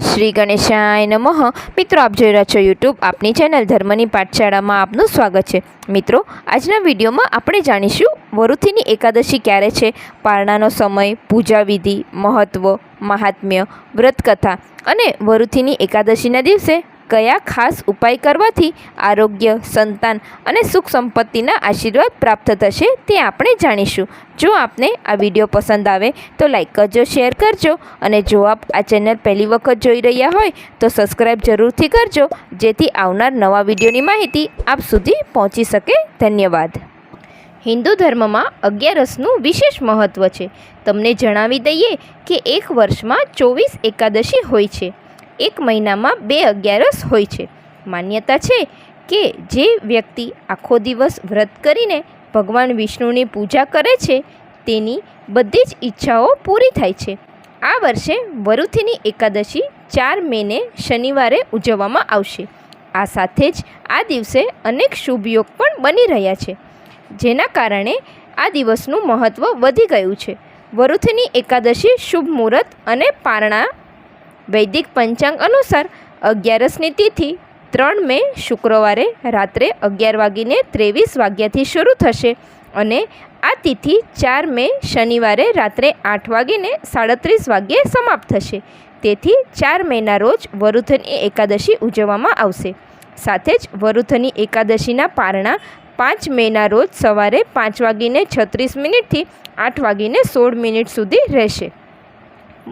શ્રી ગણેશાય નમઃ. મિત્રો, આપ જોઈ રહ્યા છો યુટ્યુબ આપની ચેનલ ધર્મની પાઠશાળામાં આપનું સ્વાગત છે. મિત્રો, આજના વિડીયોમાં આપણે જાણીશું વરુથીની એકાદશી ક્યારે છે, પારણાનો સમય, પૂજા વિધિ મહત્ત્વ મહાત્મ્ય, વ્રતકથા અને વરુથીની એકાદશીના દિવસે કયા ખાસ ઉપાય કરવાથી આરોગ્ય, સંતાન અને સુખ સંપત્તિના આશીર્વાદ પ્રાપ્ત થશે તે આપણે જાણીશું. જો આપને આ વીડિયો પસંદ આવે તો લાઈક કરજો, શેર કરજો અને જો આપ આ ચેનલ પહેલી વખત જોઈ રહ્યા હોય તો સબસ્ક્રાઈબ જરૂરથી કરજો જેથી આવનાર નવા વિડીયોની માહિતી આપ સુધી પહોંચી શકે. ધન્યવાદ. હિન્દુ ધર્મમાં અગિયારસનું વિશેષ મહત્ત્વ છે. તમને જણાવી દઈએ કે એક વર્ષમાં ચોવીસ એકાદશી હોય છે. એક મહિનામાં બે અગિયારસ હોય છે. માન્યતા છે કે જે વ્યક્તિ આખો દિવસ વ્રત કરીને ભગવાન વિષ્ણુની પૂજા કરે છે, તેની બધી જ ઈચ્છાઓ પૂરી થાય છે. આ વર્ષે વરુથીની એકાદશી ચાર મેને શનિવારે ઉજવવામાં આવશે. આ સાથે જ આ દિવસે અનેક શુભ યોગ પણ બની રહ્યા છે. જેના કારણે આ દિવસનું મહત્ત્વ વધી ગયું છે. વરુથની એકાદશી શુભ મુહૂર્ત અને પારણા વૈદિક પંચાંગ અનુસાર અગિયારસની તિથિ ત્રણ મે શુક્રવારે રાત્રે અગિયાર વાગીને ત્રેવીસ વાગ્યાથી શરૂ થશે અને આ તિથિ ચાર મે શનિવારે રાત્રે આઠ વાગીને સાડત્રીસ વાગ્યે સમાપ્ત થશે. તેથી ચાર મેના રોજ વરુથની એકાદશી ઉજવવામાં આવશે. સાથે જ વરુથની એકાદશીના પારણા પાંચ મેના રોજ સવારે પાંચ વાગીને છત્રીસ મિનિટથી આઠ વાગીને સોળ મિનિટ સુધી રહેશે.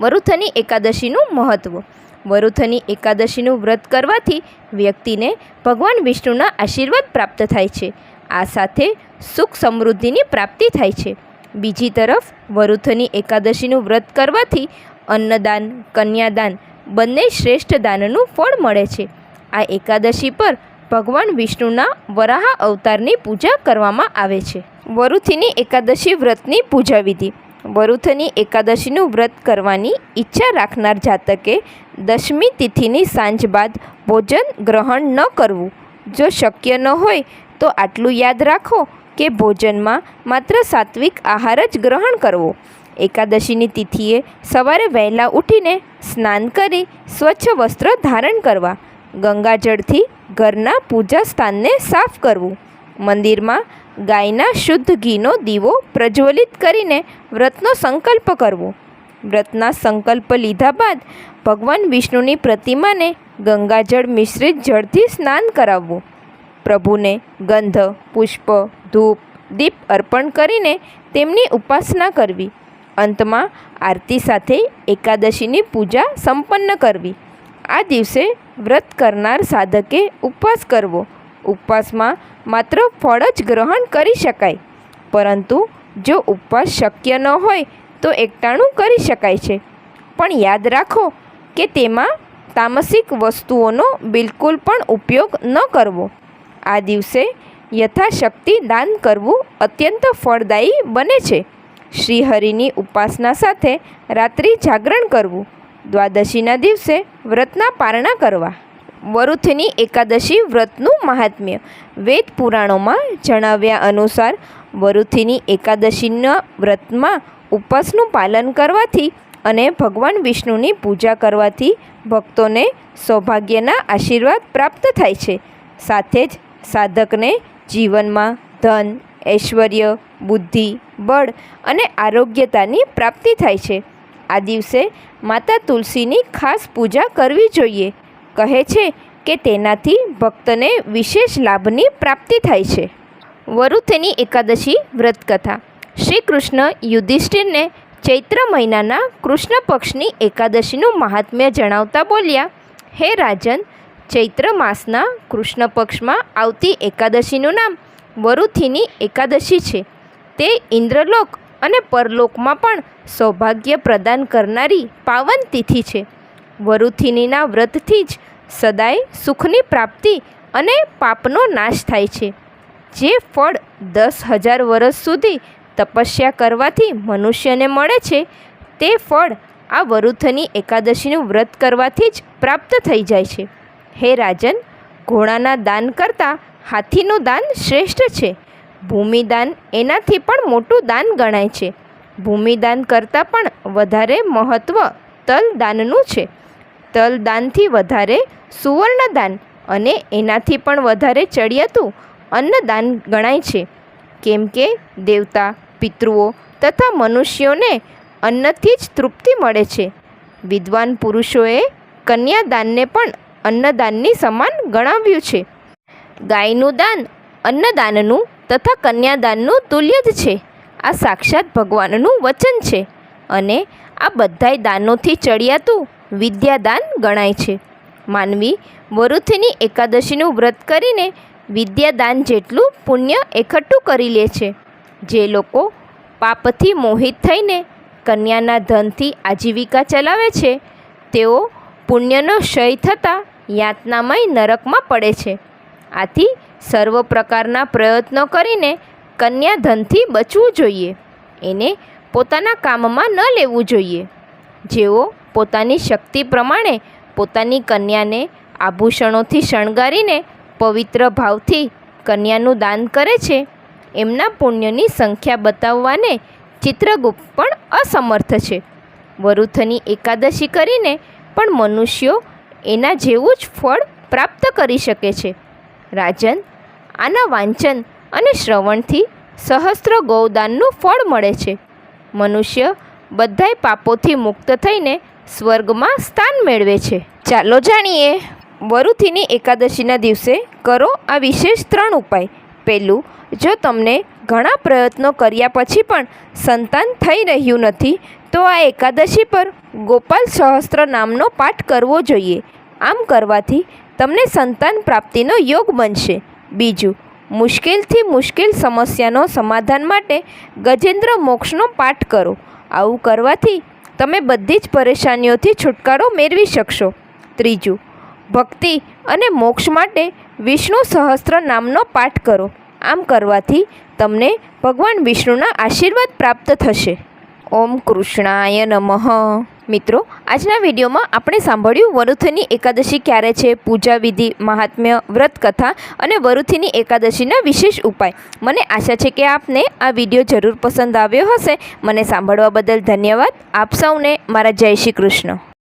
વરુથની એકાદશીનું મહત્ત્વ વરુથની એકાદશીનું વ્રત કરવાથી વ્યક્તિને ભગવાન વિષ્ણુના આશીર્વાદ પ્રાપ્ત થાય છે. આ સાથે સુખ સમૃદ્ધિની પ્રાપ્તિ થાય છે. બીજી તરફ, વરુથની એકાદશીનું વ્રત કરવાથી અન્નદાન, કન્યાદાન બંને શ્રેષ્ઠ દાનનું ફળ મળે છે. આ એકાદશી પર ભગવાન વિષ્ણુના વરાહ અવતારની પૂજા કરવામાં આવે છે. વરુથીની એકાદશી વ્રતની પૂજા વિધિ. વરુથની એકાદશીનું વ્રત કરવાની ઈચ્છા રાખનાર જાતકે દશમી તિથિની સાંજ બાદ ભોજન ગ્રહણ ન કરવું. જો શક્ય ન હોય તો આટલું યાદ રાખો કે ભોજનમાં માત્ર સાત્વિક આહાર જ ગ્રહણ કરવો. એકાદશીની તિથિએ સવારે વહેલા ઉઠીને સ્નાન કરી સ્વચ્છ વસ્ત્ર ધારણ કરવા, ગંગાજળથી ઘરના પૂજા સ્થાનને સાફ કરવું. મંદિરમાં ગાયના શુદ્ધ ઘીનો દીવો પ્રજ્વલિત કરીને વ્રતનો સંકલ્પ કરવો. વ્રતના સંકલ્પ લીધા બાદ ભગવાન વિષ્ણુની પ્રતિમાને ગંગાજળ મિશ્રિત જળથી સ્નાન કરાવવું. પ્રભુને ગંધ, પુષ્પ, ધૂપ, દીપ અર્પણ કરીને તેમની ઉપાસના કરવી. અંતમાં આરતી સાથે એકાદશીની પૂજા સંપન્ન કરવી. આ દિવસે વ્રત કરનાર સાધકે ઉપવાસ કરવો. ઉપવાસમાં માત્ર ફળ જ ગ્રહણ કરી શકાય. પરંતુ જો ઉપવાસ શક્ય ન હોય તો એકટાણું કરી શકાય છે. પણ યાદ રાખો કે તેમાં તામસિક વસ્તુઓનો બિલકુલ પણ ઉપયોગ ન કરવો. આ દિવસે યથાશક્તિ દાન કરવું અત્યંત ફળદાયી બને છે. શ્રીહરિની ઉપાસના સાથે રાત્રિ જાગરણ કરવું. દ્વાદશીના દિવસે વ્રતના પારણા કરવા. વરુથની એકાદશી વ્રતનું મહાત્મ્ય. વેદ પુરાણોમાં જણાવ્યા અનુસાર, વરુથીની એકાદશીના વ્રતમાં ઉપવાસનું પાલન કરવાથી અને ભગવાન વિષ્ણુની પૂજા કરવાથી ભક્તોને સૌભાગ્યના આશીર્વાદ પ્રાપ્ત થાય છે. સાથે જ સાધકને જીવનમાં ધન, ઐશ્વર્ય, બુદ્ધિ, બળ અને આરોગ્યતાની પ્રાપ્તિ થાય છે. આ દિવસે માતા તુલસીની ખાસ પૂજા કરવી જોઈએ. કહે છે કે તેનાથી ભક્તને વિશેષ લાભની પ્રાપ્તિ થાય છે. વરુથેની એકાદશી વ્રતકથા. શ્રી કૃષ્ણ યુધિષ્ઠિરને ચૈત્ર મહિનાના કૃષ્ણ પક્ષની એકાદશીનું મહાત્મ્ય જણાવતા બોલ્યા, હે રાજન, ચૈત્ર માસના કૃષ્ણ પક્ષમાં આવતી એકાદશીનું નામ વરુથીની એકાદશી છે. તે ઇન્દ્રલોક અને પરલોકમાં પણ સૌભાગ્ય પ્રદાન કરનારી પાવન તિથિ છે. વરુથિનીના વ્રતથી જ સદાય સુખની પ્રાપ્તિ અને પાપનો નાશ થાય છે. જે ફળ દસ હજાર વર્ષ સુધી તપસ્યા કરવાથી મનુષ્યને મળે છે, તે ફળ આ વરુથની એકાદશીનું વ્રત કરવાથી જ પ્રાપ્ત થઈ જાય છે. હે રાજન, ઘોડાના દાન કરતાં હાથીનું દાન શ્રેષ્ઠ છે. ભૂમિદાન એનાથી પણ મોટું દાન ગણાય છે. ભૂમિદાન કરતાં પણ વધારે મહત્ત્વ તલ દાનનું છે. તલદાનથી વધારે સુવર્ણદાન અને એનાથી પણ વધારે ચડિયાતું અન્નદાન ગણાય છે. કેમ કે દેવતા, પિતૃઓ તથા મનુષ્યોને અન્નથી જ તૃપ્તિ મળે છે. વિદ્વાન પુરુષોએ કન્યાદાનને પણ અન્નદાનની સમાન ગણાવ્યું છે. ગાયનું દાન અન્નદાનનું તથા કન્યાદાનનું તુલ્ય જ છે. આ સાક્ષાત ભગવાનનું વચન છે અને આ બધાય દાનોથી ચડિયાતું વિદ્યાદાન ગણાય છે. માનવી વરુથીની એકાદશીનું વ્રત કરીને વિદ્યાદાન જેટલું પુણ્ય એકઠું કરી લે છે. જે લોકો પાપથી મોહિત થઈને કન્યાના ધનથી આજીવિકા ચલાવે છે, તેઓ પુણ્યનો ક્ષય થતાં યાતનામય નરકમાં પડે છે. આથી સર્વ પ્રકારના પ્રયત્નો કરીને કન્યા ધનથી બચવું જોઈએ. એને પોતાના કામમાં ન લેવું જોઈએ. જેઓ પોતાની શક્તિ પ્રમાણે પોતાની કન્યાને આભૂષણોથી શણગારીને પવિત્ર ભાવથી કન્યાનું દાન કરે છે. એમના પુણ્યની સંખ્યા બતાવવાને ચિત્રગુપ્ત પણ અસમર્થ છે. વરુથની એકાદશી કરીને પણ મનુષ્યો એના જેવું જ ફળ પ્રાપ્ત કરી શકે છે. રાજન, આના વાંચન અને શ્રવણથી સહસ્ત્ર ગૌદાનનું ફળ મળે છે. મનુષ્ય બધાય પાપોથી મુક્ત થઈને સ્વર્ગમાં સ્થાન મેળવે છે. ચાલો જાણીએ, વરુથીની એકાદશીના દિવસે કરો આ વિશેષ ત્રણ ઉપાય. પહેલું, જો તમને ઘણા પ્રયત્નો કર્યા પછી પણ સંતાન થઈ રહ્યું નથી, તો આ એકાદશી પર ગોપાલ સહસ્ત્ર નામનો પાઠ કરવો જોઈએ. આમ કરવાથી તમને સંતાન પ્રાપ્તિનો યોગ બનશે. બીજું, મુશ્કેલથી મુશ્કેલ સમસ્યાનો સમાધાન માટે ગજેન્દ્ર મોક્ષનો પાઠ કરો. આવું કરવાથી તમે બધી જ પરેશાનીઓથી છુટકારો મેળવી શકશો. ત્રીજું, ભક્તિ અને મોક્ષ માટે વિષ્ણુ સહસ્ત્ર નામનો પાઠ કરો. આમ કરવાથી તમને ભગવાન વિષ્ણુના આશીર્વાદ પ્રાપ્ત થશે. ઓમ કૃષ્ણાય નમઃ. મિત્રો, આજના વિડીયોમાં આપણે સાંભળ્યું વરુથની એકાદશી ક્યારે છે પૂજા વિધિ મહાત્મ્ય વ્રત કથા અને વરુથીની એકાદશીના વિશેષ ઉપાય. મને આશા છે કે આપને આ વીડિયો જરૂર પસંદ આવ્યો હશે. મને સાંભળવા બદલ ધન્યવાદ. આપ સૌને મારા જય શ્રી કૃષ્ણ.